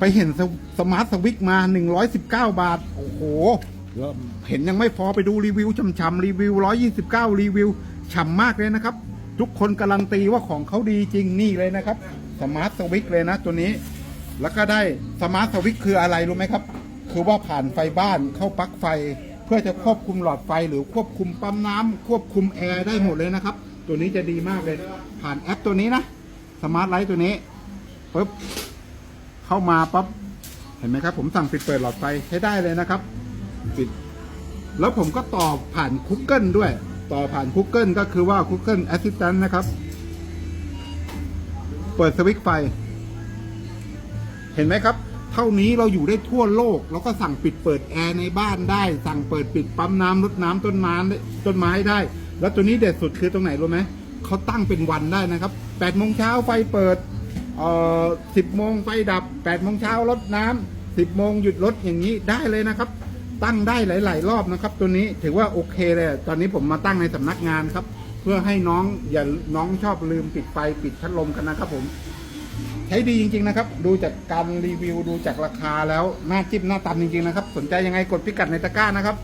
ไปเห็นสสมาร์ทสวิกมา 119 บาท โอ้โห เห็นยังไม่พอไปดูรีวิวช่ำๆรีวิว 129 รีวิวฉ่ำมากเลยนะครับ ทุกคนการันตีว่าของเขาดีจริงนี่เลยนะครับสมาร์ทสวิกเลยนะตัวนี้ แล้วก็ได้สมาร์ทสวิกคืออะไรรู้ไหมครับ คือว่าผ่านไฟบ้านเข้าปลั๊กไฟ เพื่อจะควบคุมหลอดไฟหรือควบคุมปั๊มน้ำควบคุมแอร์ได้หมดเลยนะครับ ตัวนี้จะดีมากเลย ผ่านแอปตัวนี้นะสมาร์ทไลท์ตัวนี้ปุ๊บ เข้ามาปั๊บเห็นไหมครับ ผมสั่งปิดเปิดหลอดไฟใช้ได้เลยนะครับปิดแล้วผมก็ต่อผ่านคุกเกิลด้วย ต่อผ่านคุกเกิลก็คือว่าคุกเกิลแอสซิสแตนต์นะครับ เปิดสวิตช์ไฟ เห็นไหมครับ เท่านี้เราอยู่ได้ทั่วโลก แล้วก็สั่งปิดเปิดแอร์ในบ้านได้ สั่งเปิดปิดปั๊มน้ำรดน้ำต้นไม้ต้นไม้ได้ แล้วตัวนี้เด็ดสุดคือตรงไหนรู้ไหม เขาตั้งเป็นวันได้นะครับ8โมงเช้าไฟเปิด เอ่อ10โมงไฟดับ8โมงเช้ารดน้ำ10โมงหยุดรถอย่างนี้ได้เลยนะครับ ตั้งได้หลาย ๆ รอบนะครับ ตัวนี้ถือว่าโอเคเลย ตอนนี้ผมมาตั้งในสำนักงานครับ เพื่อให้น้องอย่าน้องชอบลืมปิดไฟปิดพัดลมกันนะครับผม ใช้ดีจริง ๆ นะครับ ดูจากการรีวิวดูจากราคาแล้วน่าจิ้มน่าตันจริง ๆ นะครับ สนใจยังไงกดพิกัดในตะกร้านะครับ